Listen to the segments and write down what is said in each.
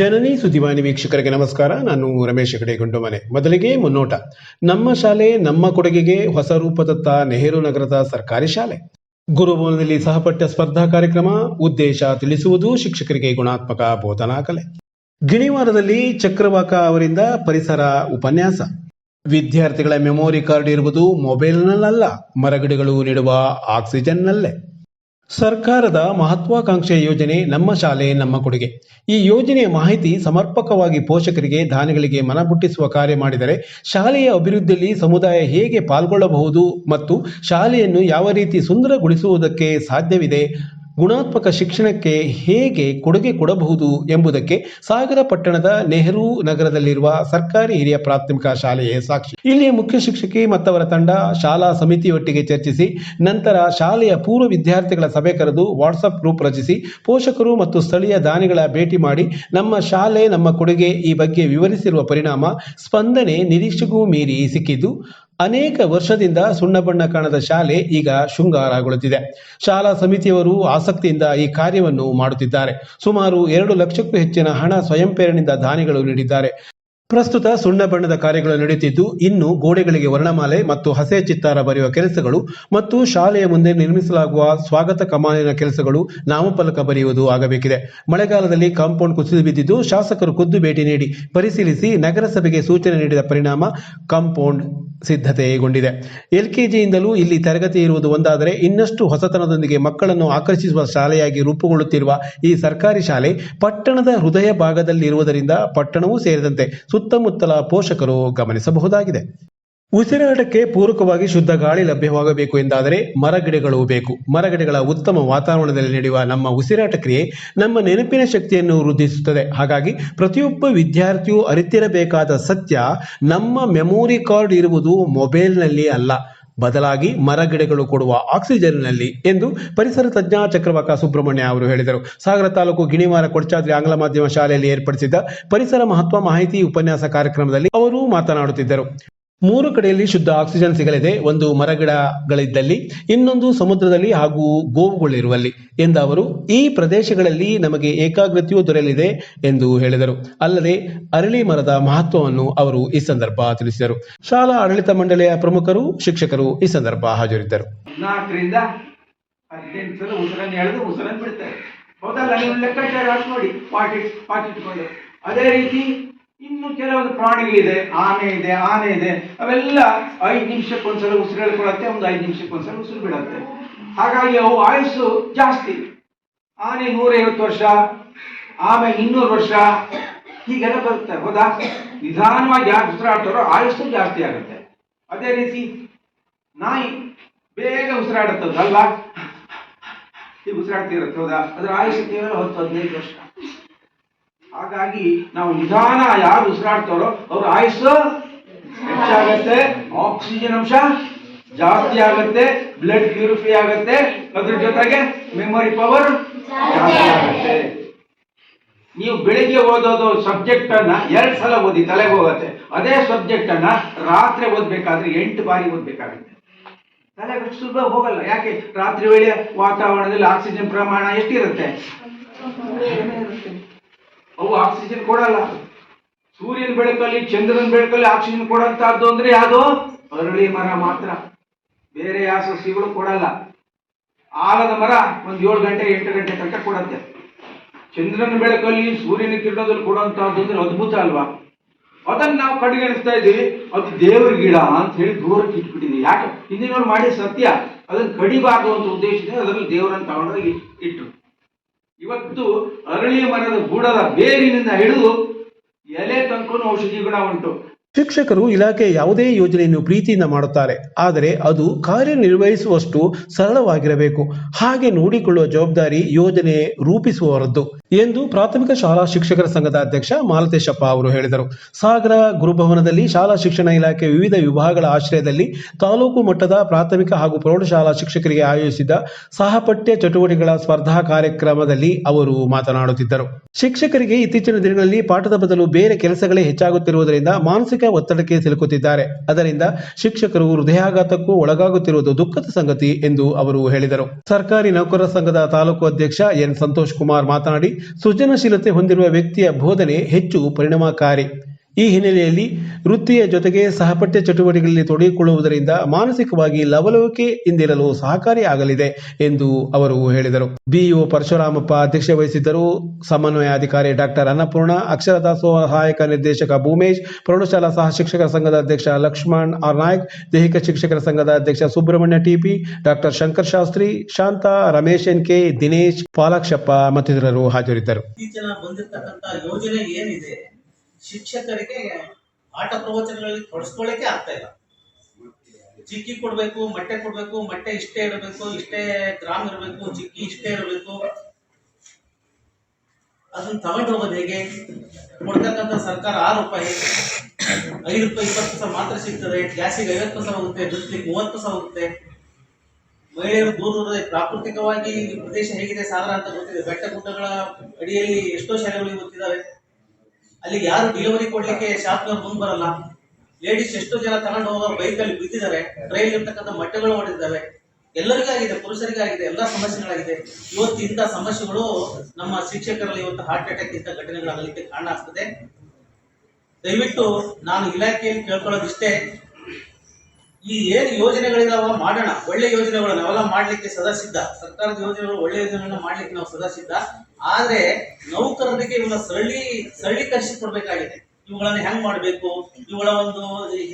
ಜನನಿ ಸುದ್ದಿವಾಹಿನಿ ವೀಕ್ಷಕರಿಗೆ ನಮಸ್ಕಾರ. ನಾನು ರಮೇಶ್ ಹೆಗಡೆ ಗುಂಡುಮನೆ. ಮೊದಲಿಗೆ ಮುನ್ನೋಟ. ನಮ್ಮ ಶಾಲೆ ನಮ್ಮ ಕೊಡುಗೆಗೆ ಹೊಸ ರೂಪದತ್ತ ನೆಹರು ನಗರದ ಸರ್ಕಾರಿ ಶಾಲೆ. ಗುರುಭವನದಲ್ಲಿ ಸಹಪಠ್ಯ ಸ್ಪರ್ಧಾ ಕಾರ್ಯಕ್ರಮ, ಉದ್ದೇಶ ತಿಳಿಸುವುದು ಶಿಕ್ಷಕರಿಗೆ ಗುಣಾತ್ಮಕ ಬೋಧನಾ ಕಲೆ ಗಿಣಿವಾರದಲ್ಲಿ ಚಕ್ರವಾಕ ಅವರಿಂದ ಪರಿಸರ ಉಪನ್ಯಾಸ. ವಿದ್ಯಾರ್ಥಿಗಳ ಮೆಮೊರಿ ಕಾರ್ಡ್ ಇರುವುದು ಮೊಬೈಲ್ನಲ್ಲ ಮರಗಿಡಗಳು ನೀಡುವ ಆಕ್ಸಿಜನ್ನಲ್ಲೇ. ಸರ್ಕಾರದ ಮಹತ್ವಾಕಾಂಕ್ಷೆ ಯೋಜನೆ ನಮ್ಮ ಶಾಲೆ, ನಮ್ಮ ಕೊಡುಗೆ. ಈ ಯೋಜನೆಯ ಮಾಹಿತಿ ಸಮರ್ಪಕವಾಗಿ ಪೋಷಕರಿಗೆ, ದಾನಿಗಳಿಗೆ ಮನಬುಟ್ಟಿಸುವ ಕಾರ್ಯ ಮಾಡಿದರೆ ಶಾಲೆಯ ಅಭಿವೃದ್ಧಿಯಲ್ಲಿ ಸಮುದಾಯ ಹೇಗೆ ಪಾಲ್ಗೊಳ್ಳಬಹುದು ಮತ್ತು ಶಾಲೆಯನ್ನು ಯಾವ ರೀತಿ ಸುಂದರಗೊಳಿಸುವುದಕ್ಕೆ ಸಾಧ್ಯವಿದೆ ಗುಣಾತ್ಮಕ ಶಿಕ್ಷಣಕ್ಕೆ ಹೇಗೆ ಕೊಡುಗೆ ಕೊಡಬಹುದು ಎಂಬುದಕ್ಕೆ ಸಾಗರ ಪಟ್ಟಣದ ನೆಹರು ನಗರದಲ್ಲಿರುವ ಸರ್ಕಾರಿ ಹಿರಿಯ ಪ್ರಾಥಮಿಕ ಶಾಲೆಯೇ ಸಾಕ್ಷಿ. ಇಲ್ಲಿಯ ಮುಖ್ಯ ಶಿಕ್ಷಕಿ ಮತ್ತವರ ತಂಡ ಶಾಲಾ ಸಮಿತಿಯೊಟ್ಟಿಗೆ ಚರ್ಚಿಸಿ, ನಂತರ ಶಾಲೆಯ ಪೂರ್ವ ವಿದ್ಯಾರ್ಥಿಗಳ ಸಭೆ ಕರೆದು ವಾಟ್ಸಪ್ ಗ್ರೂಪ್ ರಚಿಸಿ, ಪೋಷಕರು ಮತ್ತು ಸ್ಥಳೀಯ ದಾನಿಗಳ ಭೇಟಿ ಮಾಡಿ, ನಮ್ಮ ಶಾಲೆ ನಮ್ಮ ಕೊಡುಗೆ ಈ ಬಗ್ಗೆ ವಿವರಿಸಿರುವ ಪರಿಣಾಮ ಸ್ಪಂದನೆ ನಿರೀಕ್ಷೆಗೂ ಮೀರಿ ಸಿಕ್ಕಿದ್ದು ಅನೇಕ ವರ್ಷದಿಂದ ಸುಣ್ಣ ಬಣ್ಣ ಕಾಣದ ಶಾಲೆ ಈಗ ಶೃಂಗಾರಗೊಳ್ಳುತ್ತಿದೆ. ಶಾಲಾ ಸಮಿತಿಯವರು ಆಸಕ್ತಿಯಿಂದ ಈ ಕಾರ್ಯವನ್ನು ಮಾಡುತ್ತಿದ್ದಾರೆ. ಸುಮಾರು ಎರಡು ಲಕ್ಷಕ್ಕೂ ಹೆಚ್ಚಿನ ಹಣ ಸ್ವಯಂ ಪ್ರೇರಣೆಯಿಂದ ದಾನಿಗಳು ನೀಡಿದ್ದಾರೆ. ಪ್ರಸ್ತುತ ಸುಣ್ಣ ಬಣ್ಣದ ಕಾರ್ಯಗಳು ನಡೆಯುತ್ತಿದ್ದು, ಇನ್ನು ಗೋಡೆಗಳಿಗೆ ವರ್ಣಮಾಲೆ ಮತ್ತು ಹಸೆ ಚಿತ್ತಾರ ಬರೆಯುವ ಕೆಲಸಗಳು ಮತ್ತು ಶಾಲೆಯ ಮುಂದೆ ನಿರ್ಮಿಸಲಾಗುವ ಸ್ವಾಗತ ಕಮಾನಿನ ಕೆಲಸಗಳು ನಾಮಫಲಕ ಬರೆಯುವುದು ಆಗಬೇಕಿದೆ. ಮಳೆಗಾಲದಲ್ಲಿ ಕಾಂಪೌಂಡ್ ಕುಸಿದು ಬಿದ್ದಿದ್ದು, ಶಾಸಕರು ಖುದ್ದು ಭೇಟಿ ನೀಡಿ ಪರಿಶೀಲಿಸಿ ನಗರಸಭೆಗೆ ಸೂಚನೆ ನೀಡಿದ ಪರಿಣಾಮ ಕಾಂಪೌಂಡ್ ಸಿದ್ಧತೆಗೊಂಡಿದೆ. ಎಲ್ಕೆಜಿಯಿಂದಲೂ ಇಲ್ಲಿ ತರಗತಿ ಇರುವುದು ಒಂದಾದರೆ ಇನ್ನಷ್ಟು ಹೊಸತನದೊಂದಿಗೆ ಮಕ್ಕಳನ್ನು ಆಕರ್ಷಿಸುವ ಶಾಲೆಯಾಗಿ ರೂಪುಗೊಳ್ಳುತ್ತಿರುವ ಈ ಸರ್ಕಾರಿ ಶಾಲೆ ಪಟ್ಟಣದ ಹೃದಯ ಭಾಗದಲ್ಲಿರುವುದರಿಂದ ಪಟ್ಟಣವೂ ಸೇರಿದಂತೆ ಸುತ್ತಮುತ್ತಲ ಪೋಷಕರು ಗಮನಿಸಬಹುದಾಗಿದೆ. ಉಸಿರಾಟಕ್ಕೆ ಪೂರಕವಾಗಿ ಶುದ್ಧ ಗಾಳಿ ಲಭ್ಯವಾಗಬೇಕು ಎಂದಾದರೆ ಮರಗಿಡಗಳು ಬೇಕು. ಮರಗಿಡಗಳ ಉತ್ತಮ ವಾತಾವರಣದಲ್ಲಿ ನಡೆಯುವ ನಮ್ಮ ಉಸಿರಾಟ ಕ್ರಿಯೆ ನಮ್ಮ ನೆನಪಿನ ಶಕ್ತಿಯನ್ನು ವೃದ್ಧಿಸುತ್ತದೆ. ಹಾಗಾಗಿ ಪ್ರತಿಯೊಬ್ಬ ವಿದ್ಯಾರ್ಥಿಯು ಅರಿತಿರಬೇಕಾದ ಸತ್ಯ ನಮ್ಮ ಮೆಮೊರಿ ಕಾರ್ಡ್ ಇರುವುದು ಮೊಬೈಲ್ನಲ್ಲಿ ಅಲ್ಲ. ಬದಲಾಗಿ ಮರಗಿಡಗಳು ಕೊಡುವ ಆಕ್ಸಿಜನ್ನಲ್ಲಿ ಎಂದು ಪರಿಸರ ತಜ್ಞ ಚಕ್ರವಾಕ ಸುಬ್ರಹ್ಮಣ್ಯ ಅವರು ಹೇಳಿದರು. ಸಾಗರ ತಾಲೂಕು ಗಿಣಿವಾರ ಕೊಡ್ಚಾದ್ರಿ ಆಂಗ್ಲ ಮಾಧ್ಯಮ ಶಾಲೆಯಲ್ಲಿ ಏರ್ಪಡಿಸಿದ್ದ ಪರಿಸರ ಮಹತ್ವ ಮಾಹಿತಿ ಉಪನ್ಯಾಸ ಕಾರ್ಯಕ್ರಮದಲ್ಲಿ ಅವರು ಮಾತನಾಡುತ್ತಿದ್ದರು. ಮೂರು ಕಡೆಯಲ್ಲಿ ಶುದ್ಧ ಆಕ್ಸಿಜನ್ ಸಿಗಲಿದೆ. ಒಂದು ಮರಗಿಡಗಳಿದ್ದಲ್ಲಿ, ಇನ್ನೊಂದು ಸಮುದ್ರದಲ್ಲಿ ಹಾಗೂ ಗೋವುಗಳಿರುವಲ್ಲಿ ಎಂದ ಅವರು, ಈ ಪ್ರದೇಶಗಳಲ್ಲಿ ನಮಗೆ ಏಕಾಗ್ರತೆಯೂ ದೊರೆಯಲಿದೆ ಎಂದು ಹೇಳಿದರು. ಅಲ್ಲದೆ ಅರಳಿ ಮರದ ಮಹತ್ವವನ್ನು ಅವರು ಈ ಸಂದರ್ಭ ತಿಳಿಸಿದರು. ಶಾಲಾ ಆಡಳಿತ ಮಂಡಳಿಯ ಪ್ರಮುಖರು, ಶಿಕ್ಷಕರು ಈ ಸಂದರ್ಭ ಹಾಜರಿದ್ದರು. ಅದೇ ರೀತಿ ಇನ್ನು ಕೆಲವೊಂದು ಪ್ರಾಣಿಗಳಿದೆ ಆನೆ ಇದೆ ಆನೆ ಇದೆ, ಅವೆಲ್ಲ ಐದು ನಿಮಿಷಕ್ಕೊಂದ್ಸಲ ಉಸಿರು ಹೇಳ್ಕೊಳತ್ತೆ ಒಂದು ಐದು ನಿಮಿಷಕ್ಕೊಂದ್ಸಲ ಉಸಿರು ಬಿಡತ್ತೆ. ಹಾಗಾಗಿ ಅವು ಆಯುಸ್ಸು ಜಾಸ್ತಿ. ಆನೆ ನೂರೈವತ್ತು ವರ್ಷ ಆಮೇಲೆ ಇನ್ನೂರು ವರ್ಷ, ಹೀಗೆಲ್ಲ ಬರುತ್ತೆ, ಹೌದಾ? ನಿಧಾನವಾಗಿ ಯಾರು ಉಸಿರಾಡ್ತಾರೋ ಆಯುಸ್ಸು ಜಾಸ್ತಿ ಆಗುತ್ತೆ. ಅದೇ ರೀತಿ ನಾಯಿ ಬೇಗ ಉಸಿರಾಡುತ್ತದಲ್ವಾ? ಈಗ ಉಸಿರಾಡ್ತಿರುತ್ತೆ, ಹೌದಾ? ಅದರ ಆಯುಷ್ಯ ಕೇವಲ ಹತ್ತು ಹದಿನೈದು ವರ್ಷ. ಹಾಗಾಗಿ ನಾವು ನಿಧಾನ ಯಾರು ಉಸಿರಾಡ್ತಾರೋ ಅವ್ರ ಆಯುಸ್ಸು ಹೆಚ್ಚಾಗತ್ತೆ ಆಕ್ಸಿಜನ್ ಅಂಶ ಜಾಸ್ತಿ ಆಗುತ್ತೆ ಬ್ಲಡ್ ಪ್ಯೂರಿಫೈ ಆಗುತ್ತೆ ಅದ್ರ ಜೊತೆಗೆ ಮೆಮೊರಿ ಪವರ್ ಜಾಸ್ತಿ ಆಗುತ್ತೆ. ನೀವು ಬೆಳಿಗ್ಗೆ ಓದೋದು ಸಬ್ಜೆಕ್ಟ್ ಅನ್ನ ಎರಡ್ ಸಲ ಓದಿ ತಲೆಗೆ ಹೋಗುತ್ತೆ. ಅದೇ ಸಬ್ಜೆಕ್ಟ್ ಅನ್ನ ರಾತ್ರಿ ಓದ್ಬೇಕಾದ್ರೆ ಎಂಟು ಬಾರಿ ಓದ್ಬೇಕಾಗುತ್ತೆ. ತಲೆಗೆ ಸುಲಭ ಹೋಗಲ್ಲ. ಯಾಕೆ? ರಾತ್ರಿ ವೇಳೆ ವಾತಾವರಣದಲ್ಲಿ ಆಕ್ಸಿಜನ್ ಪ್ರಮಾಣ ಎಷ್ಟಿರುತ್ತೆ? ಕಡಿಮೆ ಇರುತ್ತೆ. ಅವು ಆಕ್ಸಿಜನ್ ಕೊಡಲ್ಲ. ಸೂರ್ಯನ ಬೆಳಕಲ್ಲಿ, ಚಂದ್ರನ ಬೆಳಕಲ್ಲಿ ಆಕ್ಸಿಜನ್ ಕೊಡಂತಹದ್ದು ಅಂದ್ರೆ ಯಾವುದು? ಅರಳಿ ಮರ ಮಾತ್ರ. ಬೇರೆ ಯಾವ ಸಸ್ಯಗಳು ಕೊಡಲ್ಲ. ಆಲದ ಮರ ಒಂದು ಏಳು ಗಂಟೆ, ಎಂಟು ಗಂಟೆ ತನಕ ಕೊಡತ್ತೆ. ಚಂದ್ರನ ಬೆಳಕಲ್ಲಿ ಸೂರ್ಯನ ಕಿರಣದಲ್ಲಿ ಕೊಡುವಂತಹದ್ದು ಅಂದ್ರೆ ಅದ್ಭುತ ಅಲ್ವಾ? ಅದನ್ನ ನಾವು ಕಡೆಗಣಿಸ್ತಾ ಇದ್ದೀವಿ. ಅದು ದೇವ್ರ ಗಿಡ ಅಂತ ಹೇಳಿ ದೂರಕ್ಕೆ ಇಟ್ಬಿಟ್ಟಿದ್ದೀವಿ. ಯಾಕೆ? ಹಿಂದಿನವ್ರು ಮಾಡಿ ಸತ್ಯ. ಅದನ್ನ ಕಡಿಬಾರದು ಅಂತ ಉದ್ದೇಶದಿಂದ ಅದರಲ್ಲಿ ದೇವರನ್ನು ತಗೊಂಡೋಗಿ ಇಟ್ರು. ಇವತ್ತು ಅರಳಿ ಮರದ ಬುಡದ ಬೇರಿನಿಂದ ಹಿಡಿದು ಎಲೆ ತನಕ ಔಷಧಿ ಗುಣ ಉಂಟು. ಶಿಕ್ಷಕರು ಇಲಾಖೆ ಯಾವುದೇ ಯೋಜನೆಯನ್ನು ಪ್ರೀತಿಯಿಂದ ಮಾಡುತ್ತಾರೆ, ಆದರೆ ಅದು ಕಾರ್ಯನಿರ್ವಹಿಸುವಷ್ಟು ಸರಳವಾಗಿರಬೇಕು. ಹಾಗೆ ನೋಡಿಕೊಳ್ಳುವ ಜವಾಬ್ದಾರಿ ಯೋಜನೆ ರೂಪಿಸುವವರದ್ದು ಎಂದು ಪ್ರಾಥಮಿಕ ಶಾಲಾ ಶಿಕ್ಷಕರ ಸಂಘದ ಅಧ್ಯಕ್ಷ ಮಾಲತೇಶಪ್ಪ ಅವರು ಹೇಳಿದರು. ಸಾಗರ ಗುರುಭವನದಲ್ಲಿ ಶಾಲಾ ಶಿಕ್ಷಣ ಇಲಾಖೆ ವಿವಿಧ ವಿಭಾಗಗಳ ಆಶ್ರಯದಲ್ಲಿ ತಾಲೂಕು ಮಟ್ಟದ ಪ್ರಾಥಮಿಕ ಹಾಗೂ ಪ್ರೌಢಶಾಲಾ ಶಿಕ್ಷಕರಿಗೆ ಆಯೋಜಿಸಿದ ಸಹಪಠ್ಯ ಚಟುವಟಿಕೆಗಳ ಸ್ಪರ್ಧಾ ಕಾರ್ಯಕ್ರಮದಲ್ಲಿ ಅವರು ಮಾತನಾಡುತ್ತಿದ್ದರು. ಶಿಕ್ಷಕರಿಗೆ ಇತ್ತೀಚಿನ ದಿನಗಳಲ್ಲಿ ಪಾಠದ ಬದಲು ಬೇರೆ ಕೆಲಸಗಳೇ ಹೆಚ್ಚಾಗುತ್ತಿರುವುದರಿಂದ ಮಾನಸಿಕ ಮಾನಸಿಕ ಒತ್ತಡಕ್ಕೆ ಸಿಲುಕುತ್ತಿದ್ದಾರೆ. ಅದರಿಂದ ಶಿಕ್ಷಕರು ಹೃದಯಾಘಾತಕ್ಕೂ ಒಳಗಾಗುತ್ತಿರುವುದು ದುಃಖದ ಸಂಗತಿ ಎಂದು ಅವರು ಹೇಳಿದರು. ಸರ್ಕಾರಿ ನೌಕರರ ಸಂಘದ ತಾಲೂಕು ಅಧ್ಯಕ್ಷ ಎನ್ ಸಂತೋಷ್ ಕುಮಾರ್ ಮಾತನಾಡಿ, ಸೃಜನಶೀಲತೆ ಹೊಂದಿರುವ ವ್ಯಕ್ತಿಯ ಬೋಧನೆ ಹೆಚ್ಚು ಪರಿಣಾಮಕಾರಿ. ಈ ಹಿನ್ನೆಲೆಯಲ್ಲಿ ವೃತ್ತಿಯ ಜೊತೆಗೆ ಸಹಪಠ್ಯ ಚಟುವಟಿಕೆಗಳಲ್ಲಿ ತೊಡಗಿಕೊಳ್ಳುವುದರಿಂದ ಮಾನಸಿಕವಾಗಿ ಲವಲವಿಕೆ ಇಂದಿರಲು ಸಹಕಾರಿಯಾಗಲಿದೆ ಎಂದು ಅವರು ಹೇಳಿದರು. ಬಿಇಒ ಪರಶುರಾಮಪ್ಪ ಅಧ್ಯಕ್ಷತೆ ವಹಿಸಿದ್ದರು. ಸಮನ್ವಯಾಧಿಕಾರಿ ಡಾಕ್ಟರ್ ಅನ್ನಪೂರ್ಣ, ಅಕ್ಷರ ದಾಸೋಹ ಸಹಾಯಕ ನಿರ್ದೇಶಕ ಭೂಮೇಶ್, ಪ್ರೌಢಶಾಲಾ ಸಹ ಶಿಕ್ಷಕರ ಸಂಘದ ಅಧ್ಯಕ್ಷ ಲಕ್ಷ್ಮಣ್ ಆರ್. ನಾಯ್ಕ್, ದೈಹಿಕ ಶಿಕ್ಷಕರ ಸಂಘದ ಅಧ್ಯಕ್ಷ Subrahmanya TP doctor Shankar Shastri, Shanta, Ramesh N. K, Dinesh, Palakshappa ಮತ್ತಿತರರು ಹಾಜರಿದ್ದರು. ಶಿಕ್ಷಕರಿಗೆ ಆಟ ಪ್ರವಚನಗಳಲ್ಲಿ ತೊಡಸ್ಕೊಳ್ಳಿಕ್ಕೆ ಆಗ್ತಾ ಇಲ್ಲ. ಚಿಕ್ಕಿ ಕೊಡ್ಬೇಕು ಮೊಟ್ಟೆ ಕೊಡ್ಬೇಕು ಮೊಟ್ಟೆ ಇಷ್ಟೇ ಇರಬೇಕು ಇಷ್ಟೇ ಗ್ರಾಮ್ ಇರಬೇಕು ಚಿಕ್ಕಿ ಇಷ್ಟೇ ಇರಬೇಕು. ಅದನ್ನ ತಗೊಂಡು ಹೋಗೋದು ಹೇಗೆ? ಕೊಡ್ತಕ್ಕಂಥ ಸರ್ಕಾರ ಆರು ರೂಪಾಯಿ, ಐದು ರೂಪಾಯಿ, ಇಪ್ಪತ್ತು ಪೈಸೆ ಮಾತ್ರ ಸಿಗ್ತದೆ. ಗ್ಯಾಸಿಗೆ ಐವತ್ತು ಪೈಸೆ ಹೋಗುತ್ತೆ ಬಿಸ್ಲಿಗೆ ಮೂವತ್ತು ಪೈಸೆ ಹೋಗುತ್ತೆ. ಮಹಿಳೆಯರು ದೂರ ದೂರದ ಪ್ರಾಕೃತಿಕವಾಗಿ ಪ್ರದೇಶ ಹೇಗಿದೆ ಸಾಗರ ಅಂತ ಗೊತ್ತಿದೆ. ಬೆಟ್ಟ ಗುಡ್ಡಗಳ ಅಡಿಯಲ್ಲಿ ಎಷ್ಟೋ ಶಾಲೆಗಳಿಗೆ ಗೊತ್ತಿದ್ದಾವೆ. ಅಲ್ಲಿ ಯಾರು ಡಿಲಿವರಿ ಕೊಡ್ಲಿಕ್ಕೆ ಶಾಪ್ನವ್ರು ಮುಂದೆ ಬರಲ್ಲ. ಲೇಡೀಸ್ ಎಷ್ಟೋ ಜನ ತಗೊಂಡು ಹೋಗೋ ಬೈಕಲ್ಲಿ ಬಿದ್ದಿದ್ದಾರೆ ಟ್ರೈಲ್ ಇರ್ತಕ್ಕಂಥ ಮಟ್ಟಗಳು ಆಗಿದೆ ಪುರುಷರಿಗೆ ಪುರುಷರಿಗಾಗಿದೆ, ಎಲ್ಲ ಸಮಸ್ಯೆಗಳಾಗಿದೆ. ಇವತ್ತು ಇಂಥ ಸಮಸ್ಯೆಗಳು ನಮ್ಮ ಶಿಕ್ಷಕರಲ್ಲಿ ಇವತ್ತು ಹಾರ್ಟ್ ಅಟ್ಯಾಕ್ ಇಂಥ ಘಟನೆಗಳಾಗಲಿಕ್ಕೆ ಕಾರಣ ಆಗ್ತದೆ. ದಯವಿಟ್ಟು ನಾನು ಇಲಾಖೆಯಲ್ಲಿ ಕೇಳ್ಕೊಳ್ಳೋದಿಷ್ಟೇ. ಈ ಏನು ಯೋಜನೆಗಳಿದಾವ ಮಾಡೋಣ. ಒಳ್ಳೆ ಯೋಜನೆಗಳು ನಾವೆಲ್ಲ ಮಾಡ್ಲಿಕ್ಕೆ ಸದಾ ಸಿದ್ಧ ಸರ್ಕಾರದ ಯೋಜನೆಗಳು ಒಳ್ಳೆ ಯೋಜನೆಗಳನ್ನ ಮಾಡ್ಲಿಕ್ಕೆ ನಾವು ಸದಾ ಸಿದ್ಧ ಆದ್ರೆ ನೌಕರರಿಗೆ ಇವನ್ನ ಸರಳಿ ಸರಳೀಕರಿಸಿ ಕೊಡ್ಬೇಕಾಗಿದೆ ಇವುಗಳನ್ನ ಹೆಂಗ್ ಮಾಡ್ಬೇಕು? ಇವುಗಳ ಒಂದು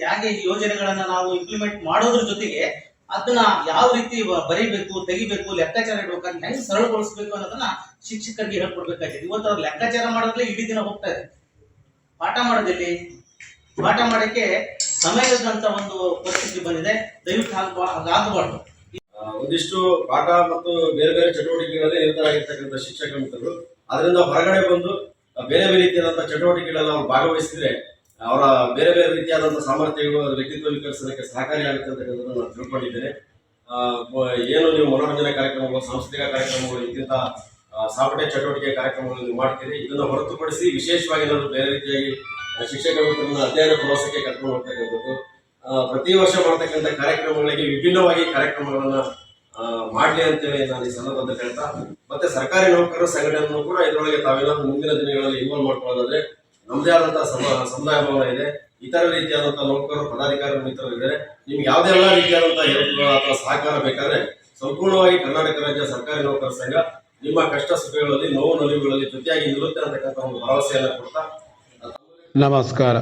ಹೇಗೆ ಯೋಜನೆಗಳನ್ನ ನಾವು ಇಂಪ್ಲಿಮೆಂಟ್ ಮಾಡೋದ್ರ ಜೊತೆಗೆ ಅದನ್ನ ಯಾವ ರೀತಿ ಬರೀಬೇಕು, ತೆಗಿಬೇಕು, ಲೆಕ್ಕಾಚಾರ ಇಡ್ಬೇಕು ಅಂತ ಹೆಂಗ್ ಸರಳಗೊಳಿಸ್ಬೇಕು ಅನ್ನೋದನ್ನ ಶಿಕ್ಷಕರಿಗೆ ಹೇಳ್ಕೊಡ್ಬೇಕಾಗಿದೆ. ಇವತ್ತು ಅವ್ರು ಲೆಕ್ಕಾಚಾರ ಮಾಡೋದ್ರಲ್ಲೇ ಇಡೀ ದಿನ ಹೋಗ್ತಾ ಇದೆ ಪಾಠ ಮಾಡೋದಿಲ್ಲಿ, ಪಾಠ ಮಾಡಕ್ಕೆ ಸಮಯದಂತ ಒಂದು ಪರಿಸ್ಥಿತಿ ಬಂದಿದೆ. ದಯವಿಟ್ಟು ಹಾಗ ಹಾಗಾಗಬಾರ್ದು. ಆ, ಒಂದಿಷ್ಟು ಪಾಠ ಮತ್ತು ಬೇರೆ ಬೇರೆ ಚಟುವಟಿಕೆಗಳಲ್ಲಿ ನಿರತರಾಗಿರ್ತಕ್ಕಂಥ ಶಿಕ್ಷಕ ಮಿತ್ರರು ಅದರಿಂದ ಹೊರಗಡೆ ಬಂದು ಬೇರೆ ಬೇರೆ ರೀತಿಯಾದಂಥ ಚಟುವಟಿಕೆಗಳಲ್ಲಿ ಅವರು ಭಾಗವಹಿಸಿದ್ರೆ ಅವರ ಬೇರೆ ಬೇರೆ ರೀತಿಯಾದಂಥ ಸಾಮರ್ಥ್ಯಗಳು ವ್ಯಕ್ತಿತ್ವ ವಿಕಸನಕ್ಕೆ ಸಹಕಾರಿಯಾಗುತ್ತೆ ಅಂತಕ್ಕಂಥದ್ದು ನಾನು ತಿಳ್ಕೊಂಡಿದ್ದೇನೆ. ಏನು ನೀವು ಮನೋರಂಜನೆ ಕಾರ್ಯಕ್ರಮಗಳು ಸಾಂಸ್ಕೃತಿಕ ಕಾರ್ಯಕ್ರಮಗಳು ಇಂತಿಂತ ಸಾಪಟೆ ಚಟುವಟಿಕೆ ಕಾರ್ಯಕ್ರಮಗಳನ್ನು ನೀವು ಮಾಡ್ತೀರಿ ಇದನ್ನು ಹೊರತುಪಡಿಸಿ ವಿಶೇಷವಾಗಿ ನಾನು ಬೇರೆ ರೀತಿಯಾಗಿ ಶಿಕ್ಷಕ ಮಿತ್ರರನ್ನ ಅಧ್ಯಯನ ಪ್ರವಾಸಕ್ಕೆ ಕರ್ಕೊಂಡು ಹೋಗ್ತಕ್ಕಂಥದ್ದು ಪ್ರತಿ ವರ್ಷ ಮಾಡ್ತಕ್ಕಂಥ ಕಾರ್ಯಕ್ರಮಗಳಿಗೆ ವಿಭಿನ್ನವಾಗಿ ಕಾರ್ಯಕ್ರಮಗಳನ್ನ ಮಾಡಲಿ ಅಂತೇಳಿ ನಾನು ಈ ಸಂದರ್ಭದಲ್ಲಿ ಹೇಳ್ತಾ, ಮತ್ತೆ ಸರ್ಕಾರಿ ನೌಕರರ ಸಂಘಟನೆ ಕೂಡ ಇದರೊಳಗೆ ತಾವೇನಾದ್ರೂ ಮುಂದಿನ ದಿನಗಳಲ್ಲಿ ಇನ್ವಾಲ್ವ್ ಮಾಡ್ಕೊಳ್ಳೋದಾದ್ರೆ ನಮ್ದೇ ಆದಂತಹ ಸಮ ಸಮುದಾಯ ಭವನ ಇದೆ. ಇತರ ರೀತಿಯಾದಂತಹ ನೌಕರರು ಪದಾಧಿಕಾರಿ ಮಿತ್ರರು ಇದ್ದಾರೆ ನಿಮ್ಗೆ ಯಾವುದೇ ಎಲ್ಲ ರೀತಿಯಾದಂತಹ ಹೆಲ್ಪ್ ಅಥವಾ ಸಹಕಾರ ಬೇಕಾದ್ರೆ ಸಂಪೂರ್ಣವಾಗಿ ಕರ್ನಾಟಕ ರಾಜ್ಯ ಸರ್ಕಾರಿ ನೌಕರರ ಸಂಘ ನಿಮ್ಮ ಕಷ್ಟ ಸುಖಗಳಲ್ಲಿ ನೋವು ನಲಿವುಗಳಲ್ಲಿ ಜೊತೆಯಾಗಿ ನಿಲ್ಲುತ್ತೆ ಅಂತಕ್ಕಂಥ ಒಂದು ಭರವಸೆಯನ್ನು ಕೊಡ್ತಾ ನಮಸ್ಕಾರ